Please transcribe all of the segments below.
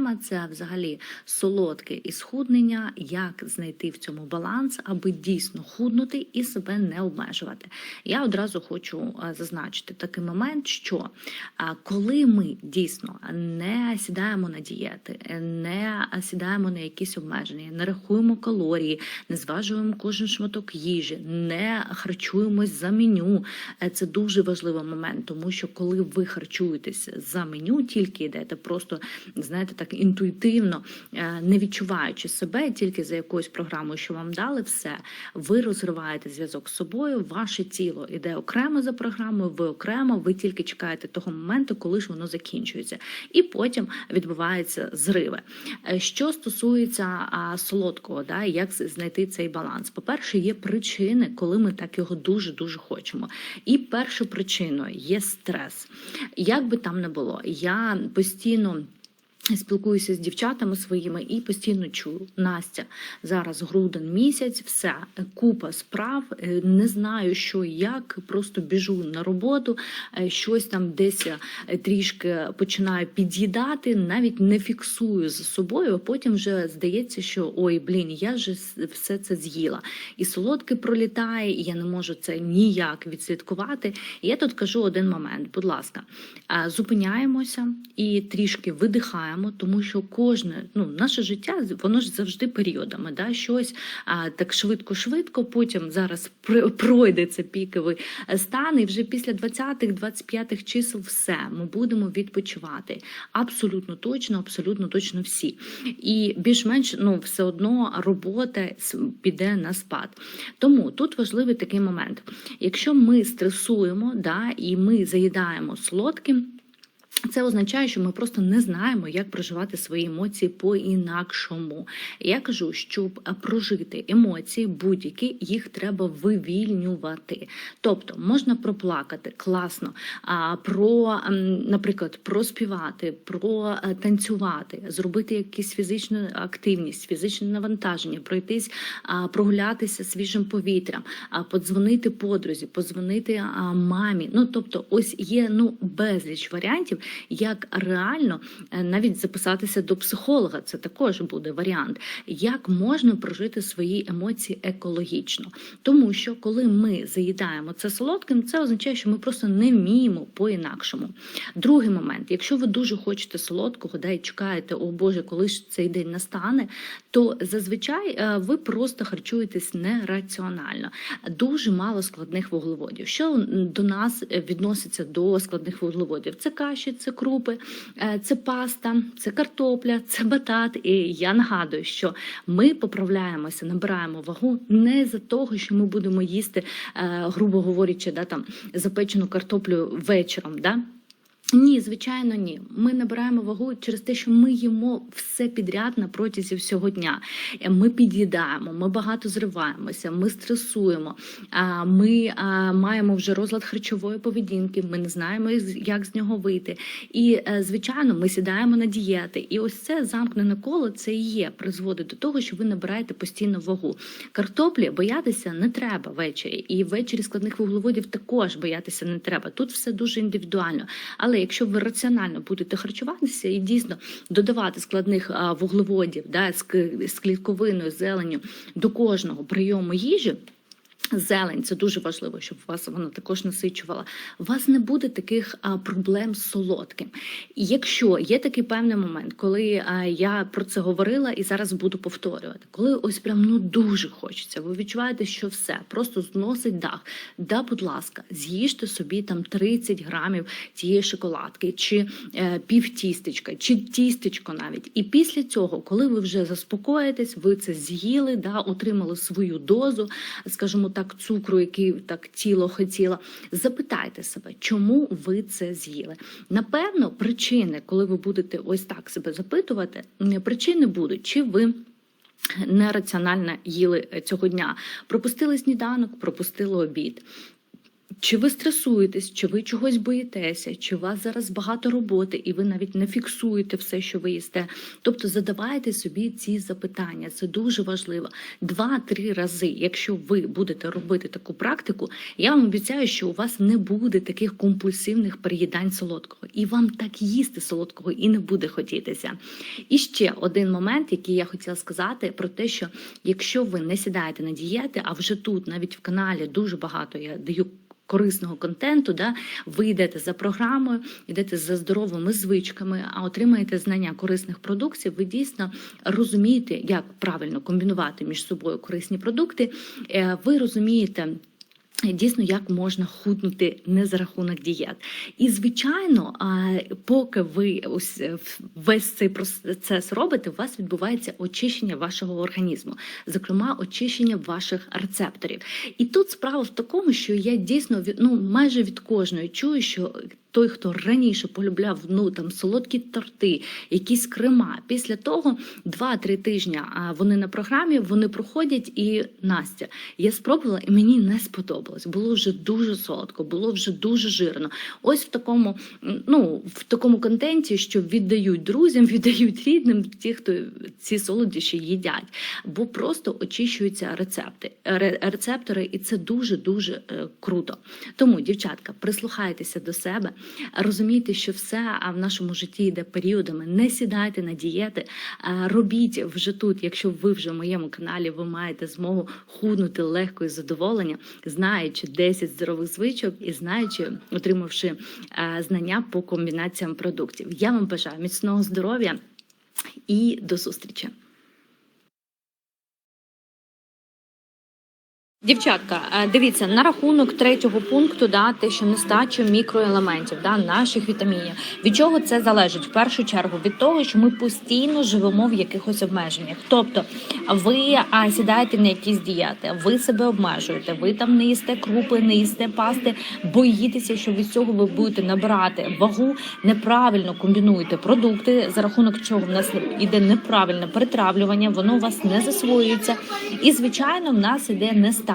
тема це взагалі солодке і схуднення, як знайти в цьому баланс, аби дійсно худнути і себе не обмежувати. Я одразу хочу е, зазначити такий момент, що е, коли ми дійсно не сідаємо на дієти, е, не сідаємо на якісь обмеження, не рахуємо калорії, не зважуємо кожен шматок їжі, не харчуємось за меню. Це дуже важливий момент, тому що коли ви харчуєтесь за меню, тільки йдете просто знаєте, так інтуїтивно, е, не відчуваючи себе тільки за якоюсь програмою, що вам дали, все ви розриваєте зв'язок з собою. Ваше тіло іде окремо за програмою, ви окремо, ви тільки чекаєте того моменту, коли ж воно закінчується, і потім відбуваються зриви. Е, Що стосується солодкого, да, як знайти цей баланс? По-перше, є причини, коли ми так його дуже дуже хочемо. І першою причиною є стрес. Як би там не було, я постійно. Спілкуюся з дівчатами своїми і постійно чую Настя зараз грудень місяць, все купа справ. е, Не знаю, що і як. Просто біжу на роботу, е, щось там десь е, трішки починаю під'їдати, навіть не фіксую за собою. а Потім вже здається, що ой, блін, я вже все це з'їла. І солодке пролітає, і я не можу це ніяк відслідкувати. І я тут кажу один момент, будь ласка, зупиняємося і трішки видихаємо, тому що кожне ну, наше життя воно ж завжди періодами. Да? Щось а, так швидко-швидко, потім зараз пр- пройде це піковий е, стан, і вже після 20-25 чисел все ми будемо відпочивати. Абсолютно точно, абсолютно точно всі. І більш-менш ну, все одно робота піде на спад. Тому тут важливий такий момент. Якщо ми стресуємо, да, і ми заїдаємо солодким. Це означає, що ми просто не знаємо, як проживати свої емоції по-інакшому. Я кажу, щоб е, прожити емоції будь-які, їх треба вивільнювати. Тобто можна проплакати класно, про, наприклад, проспівати, про е, танцювати, зробити якусь фізичну активність, фізичне навантаження, пройтись, прогулятися свіжим повітрям, подзвонити подрузі, подзвонити мамі. Ну тобто, ось є ну безліч варіантів, як реально е, навіть записатися до психолога. Це також буде варіант, як можна прожити свої емоції екологічно. Тому що коли ми заїдаємо це солодким, це означає, що ми просто не вміємо по-інакшому. Другий момент, якщо ви дуже хочете солодкого, да, і чекаєте, о Боже, коли ж цей день настане, то зазвичай е, ви просто харчуєтесь нераціонально. Дуже мало складних вуглеводів. Що до нас відноситься до складних вуглеводів? Це каші, це крупи, е, це паста, це картопля, це батат. І я нагадую, що ми поправляємося, набираємо вагу не за того, що ми будемо їсти, е, грубо говорячи, да, там запечену картоплю вечором. Да? Ні, звичайно, ні. Ми набираємо вагу через те, що ми їмо все підряд на протязі всього дня. Е, Ми під'їдаємо, ми багато зриваємося, ми стресуємо, ми маємо вже розлад харчової поведінки, ми не знаємо, як з нього вийти. І, е, звичайно, ми сідаємо на дієти. І ось це замкнене коло це і є, призводить до того, що ви набираєте постійно вагу. Картоплі боятися не треба ввечері. І ввечері складних вуглеводів також боятися не треба. Тут все дуже індивідуально. Але якщо ви раціонально будете харчуватися і дійсно додавати складних вуглеводів да, з, клітковиною, зеленню до кожного прийому їжі. Зелень це дуже важливо, щоб вас вона також насичувала. У вас не буде таких а, проблем з солодким. Якщо є такий певний момент, коли а, я про це говорила і зараз буду повторювати, коли ось прям ну дуже хочеться, ви відчуваєте, що все просто зносить дах. Да, будь ласка, з'їжте собі там 30 грамів цієї шоколадки, чи е, півтістечка, чи тістечко навіть. І після цього, коли ви вже заспокоїтесь, ви це з'їли, да, отримали свою дозу, скажімо так, цукру, який так тіло хотіло. Запитайте себе, чому ви це з'їли. Напевно, причини, коли ви будете ось так себе запитувати, причини будуть, чи ви. Нераціонально їли цього дня. Пропустили сніданок, пропустили обід. Чи ви стресуєтесь, чи ви чогось боїтеся, чи у вас зараз багато роботи, і ви навіть не фіксуєте все, що ви їсте. Тобто задавайте собі ці запитання. Це дуже важливо. Два-три рази, якщо ви будете робити таку практику, я вам обіцяю, що у вас не буде таких компульсивних переїдань солодкого, і вам так їсти солодкого і не буде хотітися. І ще один момент, який я хотіла сказати, про те, що якщо ви не сідаєте на дієти, а вже тут, навіть в каналі, дуже багато я даю. Корисного контенту, да, ви йдете за програмою, йдете за здоровими звичками, а отримаєте знання корисних продуктів. Ви дійсно розумієте, як правильно комбінувати між собою корисні продукти. Е, Ви розумієте. Дійсно, як можна худнути не за рахунок дієт, і звичайно, поки ви ось е, весь цей процес робите, у вас відбувається очищення вашого організму, зокрема, очищення ваших рецепторів. І тут справа в такому, що я дійсно ну майже від кожної чую, що той, хто раніше полюбляв ну там солодкі торти, якісь крема, після того 2-3 тижні вони на програмі, вони проходять і Настя. Я спробувала, і мені не сподобалось. Було вже дуже солодко, було вже дуже жирно. Ось в такому, ну в такому контенті, що віддають друзям, віддають рідним, ті, хто ці солодощі їдять, бо просто очищуються рецепти, ре- рецептори, і це дуже дуже круто. Тому, дівчатка, прислухайтеся до себе, розумійте, що все в нашому житті йде періодами. Не сідайте на дієти, робіть вже тут, якщо ви вже в моєму каналі, ви маєте змогу худнути легко і задоволення, знаючи 10 здорових звичок і знаючи, отримавши знання по комбінаціям продуктів. Я вам бажаю міцного здоров'я і до зустрічі. Дівчатка, е, дивіться на рахунок третього пункту, да, те, що нестача мікроелементів, да, наших вітамінів. Від чого це залежить? В першу чергу від того, що ми постійно живемо в якихось обмеженнях. Тобто, ви а, сідаєте на якісь дієти, ви себе обмежуєте, ви там не їсте крупи, не їсте пасти, боїтеся, що від цього ви будете набирати вагу, неправильно комбінуєте продукти, за рахунок чого в нас іде неправильне перетравлювання, воно у вас не засвоюється. І звичайно, в нас іде нестача.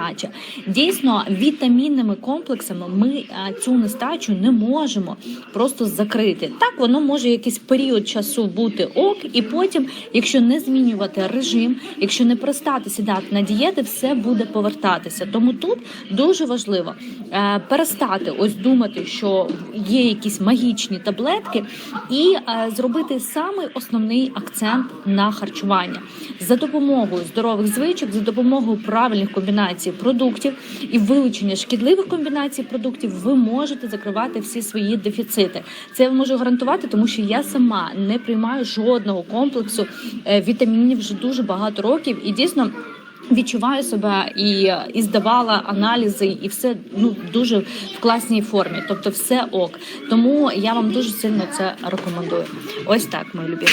Дійсно, вітамінними комплексами ми цю нестачу не можемо просто закрити. Так, воно може якийсь період часу бути ок, і потім, якщо не змінювати режим, якщо не перестати сідати на дієти, все буде повертатися. Тому тут дуже важливо е, перестати ось думати, що є якісь магічні таблетки, і е, зробити самий основний акцент на харчування за допомогою здорових звичок, за допомогою правильних комбінацій продуктів і вилучення шкідливих комбінацій продуктів, ви можете закривати всі свої дефіцити. Це я можу гарантувати, тому що я сама не приймаю жодного комплексу е, вітамінів вже дуже багато років, і дійсно. Відчуваю себе і, і здавала аналізи, і все ну дуже в класній формі. Тобто, все ок. Тому я вам дуже сильно це рекомендую. Ось так, мої любі.